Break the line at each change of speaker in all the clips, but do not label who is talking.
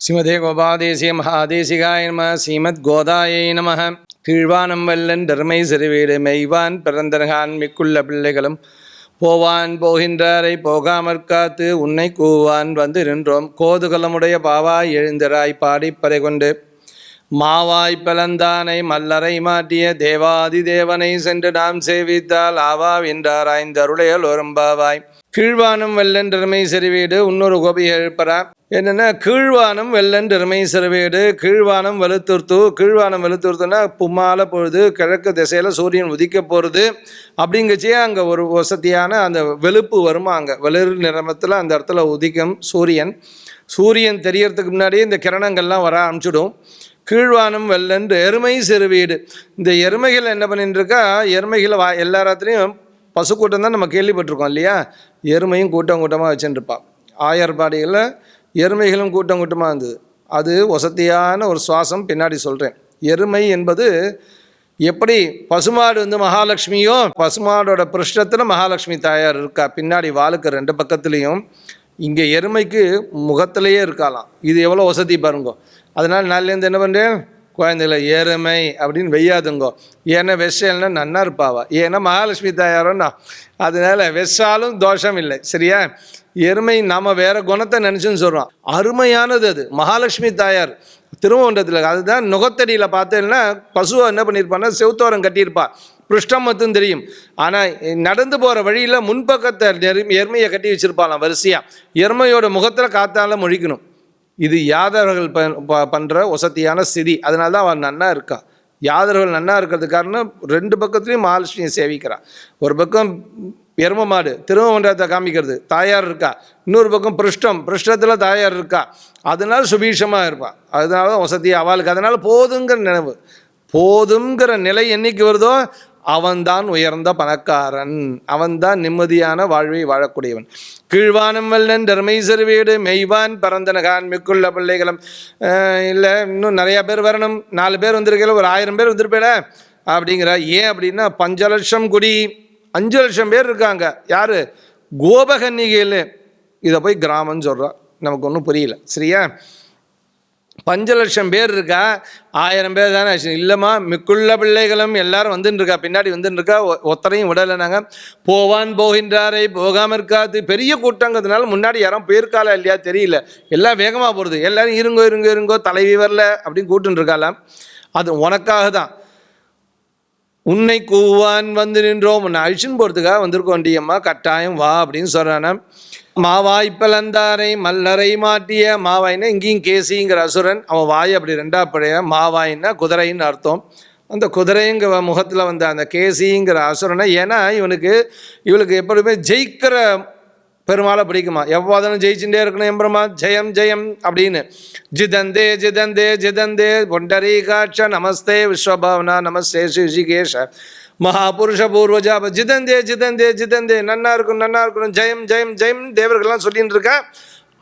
ஸ்ரீமதே கோபாதேசிய மகாதேசிகாய நம ஸ்ரீமத் கோதாயை நம. கீழ்வானம் வல்லன் தர்மை சிறுவீடு மெய்வான் பிறந்தர்கான் மிக்குள்ள பிள்ளைகளும் போவான் போகின்றாரை போகாமற் காத்து உன்னை கூவான் வந்து நின்றோம் கோதுகலமுடைய பாவாய் எழுந்திராய் பாடிப்பறை கொண்டு மாவாய் பிளந்தானை மல்லரை மாட்டிய தேவாதி தேவனை சென்று நாம் சேவித்தால் ஆவா வென்றாராய்ந்தருளையல் ஒரும்பாவாய். கீழ்வானம் வல்லன் தர்மை செறிவீடு இன்னொரு கோபி எழுப்பறா என்னென்னா கீழ்வானம் வெள்ளன் பெருமை செறிவீடு கீழ்வானம் வெளுத்துர்த்து கீழ்வானம் வெளுத்துர்த்துனா பும்மால பொழுது கிழக்கு திசையில் சூரியன் உதிக்க போகிறது அப்படிங்கச்சே அங்கே ஒரு வசதியான அந்த வெளுப்பு வருமா அங்கே? வெளிர் நிறமத்தில் அந்த இடத்துல உதிக்கும் சூரியன். சூரியன் தெரியறதுக்கு முன்னாடியே இந்த கிரணங்கள்லாம் வர ஆரம்பிச்சிடும். கீழ்வானம் வெள்ளன்று எருமை சிறுவீடு. இந்த எருமைகள் என்ன பண்ணிட்டு இருக்கா எருமைகளை வா எல்லா இடத்துலையும் பசு கூட்டம் தான் நம்ம கேள்விப்பட்டிருக்கோம் இல்லையா? எருமையும் கூட்டம் கூட்டமாக வச்சுட்டுருப்பான் ஆயர்பாடிகளில் எருமைகளும் கூட்டம் கூட்டமாக இருந்தது. அது வசதியான ஒரு சுவாசம் பின்னாடி சொல்கிறேன் எருமை என்பது எப்படி பசுமாடு வந்து மகாலட்சுமியோ பசுமாடோட பிருஷ்டத்தில் மகாலட்சுமி தாயார் இருக்கா பின்னாடி வாளுக்கு ரெண்டு பக்கத்துலேயும் இங்கே எருமைக்கு முகத்திலேயே இருக்கலாம் இது எவ்வளோ வசதி பாருங்கோ. அதனால் நாளிலேருந்து என்ன பண்ணுறேன் குழந்தைகள எருமை அப்படின்னு வெய்யாதுங்கோ. ஏன்னா வெஷல்னா நன்னா இருப்பாவா? ஏன்னா மகாலட்சுமி தாயாரோன்னா அதனால வெஷாலும் தோஷம் இல்லை சரியா? எருமை நாம் வேற குணத்தை நினச்சுன்னு சொல்கிறோம் அருமையானது அது. மகாலட்சுமி தாயார் திருமண்டத்தில் அதுதான் நுகத்தடியில் பார்த்தேன்னா பசுவை என்ன பண்ணியிருப்பான்னா செவுத்தோரம் கட்டியிருப்பா. பிருஷ்டம் மட்டும் தெரியும். ஆனால் நடந்து போகிற வழியில் முன்பக்கத்தை நெரு எருமையை கட்டி வச்சுருப்பாளாம் வரிசையாக எருமையோட முகத்தில் காத்தால முழிக்கணும். இது யாதவர்கள் ப ப- பண்ணுற வசதியான ஸ்திதி அதனால தான் அவன் நன்னா இருக்கா. யாதவர்கள் நன்னா இருக்கிறது காரணம் ரெண்டு பக்கத்துலேயும் மகாலட்சுமியை சேவிக்கிறான் ஒரு பக்கம் எரும மாடு திருமண்டலத்தை காமிக்கிறது தாயார் இருக்கா. இன்னொரு பக்கம் பிருஷ்டம் பிருஷ்டத்தில் தாயார் இருக்கா. அதனால சுபீஷமாக இருப்பாள் அதனால தான் வசதி அவளுக்கு. அதனால் போதுங்கிற நினைவு. போதுங்கிற நிலை என்றைக்கு வருதோ அவன்தான் உயர்ந்த பணக்காரன். அவன்தான் நிம்மதியான வாழ்வை வாழக்கூடியவன். கீழ்வானம் வல்லன் தர்மேசர் வீடு மெய்வான் பரந்தனகான் மிக்குள்ள பிள்ளைகளும். இல்லை இன்னும் நிறையா பேர் வரணும். நாலு பேர் வந்திருக்கல ஒரு ஆயிரம் பேர் வந்திருப்பேல? அப்படிங்கிற ஏன் அப்படின்னா பஞ்ச லட்சம் குடி அஞ்சு லட்சம் பேர் இருக்காங்க. யார்? கோபகன்னிகையில் இதை போய் கிராமம்னு சொல்கிறா நமக்கு ஒன்றும் புரியல. சரியா? பஞ்ச லட்சம் பேர் இருக்கா? ஆயிரம் பேர் தானே. ஆச்சு இல்லைம்மா மிக்குள்ள பிள்ளைகளும் எல்லாரும் வந்துன்னு இருக்கா பின்னாடி வந்துன்னு இருக்கா ஒ- ஒத்தரையும் விடலைனாங்க போவான் போகின்றாரை போகாமல் இருக்காது. பெரிய கூட்டங்கிறதுனால முன்னாடி யாரும் போயிருக்காளா இல்லையா தெரியல. எல்லாம் வேகமாக போகிறது எல்லாரும் இருங்கோ இருங்கோ இருங்கோ தலைவி வரல அப்படின்னு கூட்டுன்னு இருக்காளாம் அது உனக்காக தான். உன்னை கூவான் வந்து நின்றோம். உன்னை அழிச்சுன்னு போகிறதுக்காக வந்திருக்கோம். கட்டாயம் வா அப்படின்னு சொல்கிறானா மாவாய் பிளந்தாரை மல்லரை மாட்டிய மாவாய்னா இங்கேயும் கேசிங்கிற அசுரன். அவன் வாய் அப்படி ரெண்டா பழைய மாவாயின்னா குதிரைன்னு அர்த்தம். அந்த குதிரைங்கிற முகத்தில் வந்த அந்த கேசிங்கிற அசுரனை ஏன்னா இவனுக்கு இவளுக்கு எப்பொழுதுமே ஜெயிக்கிற பெருமாளை பிடிக்குமா? எவ்வாதனும் ஜெயிச்சுட்டே இருக்கணும் எம்பெருமா ஜெயம் ஜெயம் அப்படின்னு. ஜிதந்தே ஜிதந்தே ஜிதந்தே பொண்டரீகாட்ச நமஸ்தே விஸ்வபாவனா நமஸ்தே ஸ்ரீகேஷ மகாபுருஷ பூர்வஜா ஜிதந்தே ஜிதந்தே ஜிதந்தே நன்னா இருக்கும் நன்னா இருக்கணும் ஜெயம் ஜெயம் ஜெயம் தேவர்கள்லாம் சொல்லிட்டு இருக்க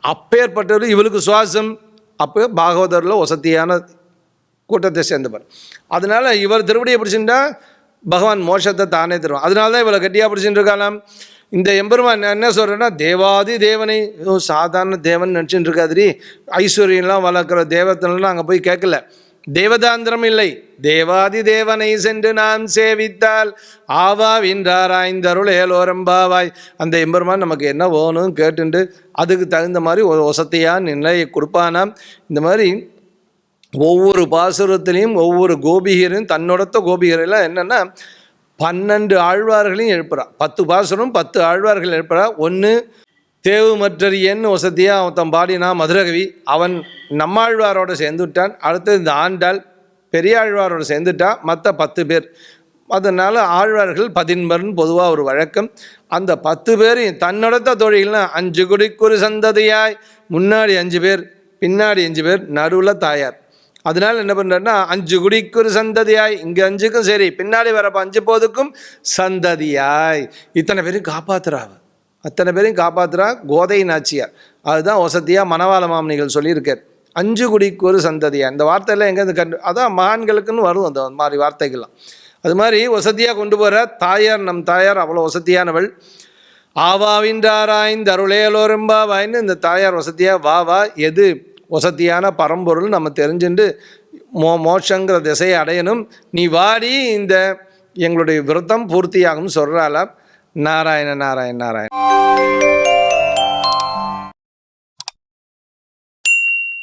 அப்பேற்பட்டவர் இவளுக்கு சுவாசம் அப்போ பாகவதரில் வசதியான கூட்டத்தை சேர்ந்தவர். அதனால் இவர் திருவடியை பிடிச்சிருந்தா பகவான் மோஷத்தை தானே தருவான் அதனால தான் இவளை கட்டியாக பிடிச்சிட்டு இருக்காளாம். இந்த எம்பெருமான் நான் என்ன சொல்கிறேன்னா தேவாதி தேவனை சாதாரண தேவன் நினச்சிட்டு இருக்காதிரி ஐஸ்வர்யம்லாம் வளர்க்குற தேவத்தனெலாம் அங்கே போய் கேட்கல. தேவதாந்திரம் இல்லை. தேவாதி தேவனை சென்று நாம் சேவித்தால் ஆவா வின்றாராய்ந்தருள் ஏலோரம்பாவாய் அந்த எம்பெருமான் நமக்கு என்ன வேணும் கேட்டுண்டு அதுக்கு தகுந்த மாதிரி ஒரு வசதியான நிலையை கொடுப்பானாம். இந்த மாதிரி ஒவ்வொரு பாசுரத்திலையும் ஒவ்வொரு கோபிகரையும் தன்னோடத்த கோபிகரெல்லாம் என்னென்னா பன்னெண்டு ஆழ்வார்களையும் எழுப்புறா. பத்து பாசுரம் பத்து ஆழ்வார்கள் எழுப்புறா. ஒன்று தேவு மற்றறியன்னு வசதியாக அவன் பாடினா மதுரகவி. அவன் நம்மாழ்வாரோட சேர்ந்துட்டான். அடுத்தது இந்த ஆண்டாள் பெரியாழ்வாரோடு சேர்ந்துட்டான் மற்ற பத்து பேர். அதனால் ஆழ்வார்கள் பதின்பர்னு பொதுவாக ஒரு வழக்கம். அந்த பத்து பேரையும் தன்னோடத்த தொழில்னா அஞ்சு குடிக்குறு சந்ததியாய். முன்னாடி அஞ்சு பேர் பின்னாடி அஞ்சு பேர் நடுவில் தாயார். அதனால் என்ன பண்ணுறாருன்னா அஞ்சு குடிக்கு ஒரு சந்ததியாய். இங்கே அஞ்சுக்கும் சரி பின்னாடி வரப்போ அஞ்சு போதுக்கும் சந்ததியாய். இத்தனை பேரும் காப்பாத்துறாவ அத்தனை பேரையும் காப்பாற்றுறா கோதை நாச்சியார் அதுதான் வசதியாக மணவாள மாமனிகள் சொல்லியிருக்கார். அஞ்சு குடிக்கு ஒரு சந்ததியாக இந்த வார்த்தையெல்லாம் எங்கேருந்து கண்டு அதான் மகான்களுக்குன்னு வரும் அந்த மாதிரி வார்த்தைகள்லாம். அது மாதிரி வசதியாக கொண்டு போகிற தாயார் நம் தாயார் அவ்வளோ வசதியானவள் ஆவாவின்றாராய்ந்து அருளேலோரும்பாவாயின்னு இந்த தாயார் வசதியாக வா வா எது வசதியான பரம்பொருள் நம்ம தெரிஞ்சுண்டு மோ மோட்சங்கிற திசையை அடையணும். நீ வாடி இந்த எங்களுடைய விரதம் பூர்த்தியாகும்னு சொல்கிறாளா நாராயண நாராயண நாராயண. thank you